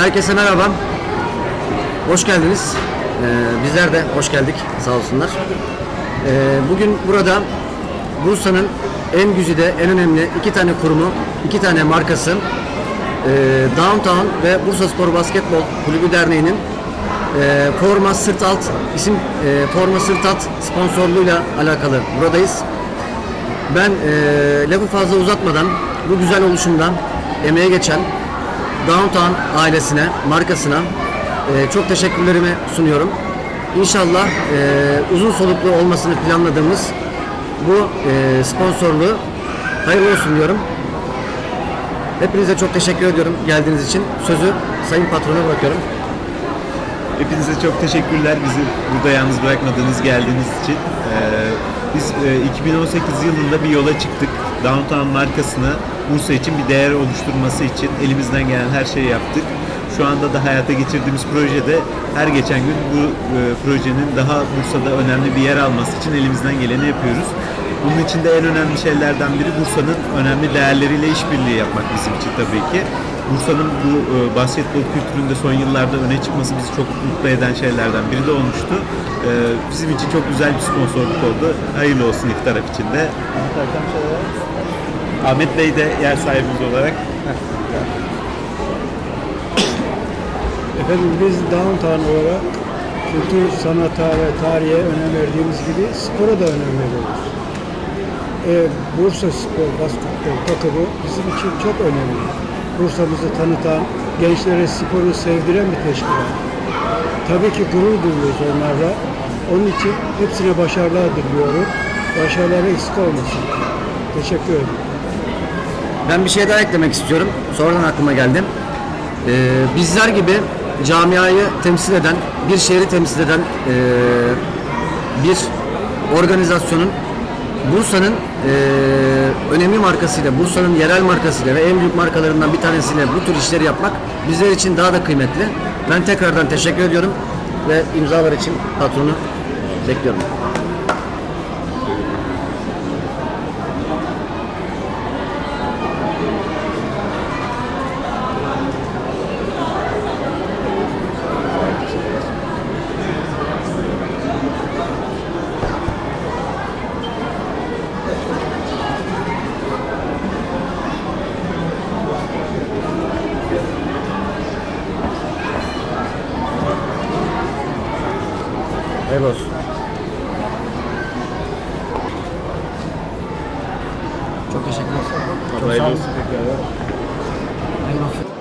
Herkese merhaba. Hoş geldiniz. Ee, bizler de hoş geldik. Sağ olsunlar. Ee, bugün burada Bursa'nın en güzide, en önemli iki tane kurumu, iki tane markası ee, Downtown ve Bursa Spor Basketbol Kulübü Derneği'nin ee, Forma Sırt Alt isim ee, Forma Sırt Alt sponsorluğuyla alakalı buradayız. Ben ee, lafı fazla uzatmadan bu güzel oluşumdan emeğe geçen Downtown ailesine, markasına e, çok teşekkürlerimi sunuyorum. İnşallah e, uzun soluklu olmasını planladığımız bu e, sponsorluğu hayırlı olsun diyorum. Hepinize çok teşekkür ediyorum geldiğiniz için. Sözü Sayın Patrona bırakıyorum. Hepinize çok teşekkürler bizi burada yalnız bırakmadığınız geldiğiniz için. Ee, biz e, 2018 yılında bir yola çıktık. Downtown markasını Bursa için bir değer oluşturması için elimizden gelen her şeyi yaptık. Şu anda da hayata geçirdiğimiz projede her geçen gün bu e, projenin daha Bursa'da önemli bir yer alması için elimizden geleni yapıyoruz. Bunun için de en önemli şeylerden biri Bursa'nın önemli değerleriyle işbirliği yapmak bizim için tabii ki. Bursa'nın bu e, basketbol kültüründe son yıllarda öne çıkması bizi çok mutlu eden şeylerden biri de olmuştu. E, bizim için çok güzel bir sponsorluk oldu. Hayırlı olsun iki taraf için de. Ahmet Bey de yer sahibimiz olarak Efendim biz downtown olarak kültür, sanata ve tarihe önem verdiğimiz gibi spora da önem veriyoruz. Ee, Bursa Spor Basketbol takımı bizim için çok önemli. Bursa'mızı tanıtan, gençlere sporu sevdiren bir teşkilat. Tabii ki gurur duyuyoruz onlarla. Onun için hepsine başarılar diliyorum. Başarıları eksik olmasın. Teşekkür ederim. Ben bir şey daha eklemek istiyorum. Sonradan aklıma geldi. Ee, bizler gibi camiayı temsil eden, bir şehri temsil eden ee, bir organizasyonun Bursa'nın ee, önemli markasıyla, Bursa'nın yerel markasıyla ve en büyük markalarından bir tanesiyle bu tür işleri yapmak bizler için daha da kıymetli. Ben tekrardan teşekkür ediyorum ve imzalar için patronu bekliyorum. Hayırlı olsun. Çok teşekkür ederim. Çok sağ olun. Hayırlı olsun.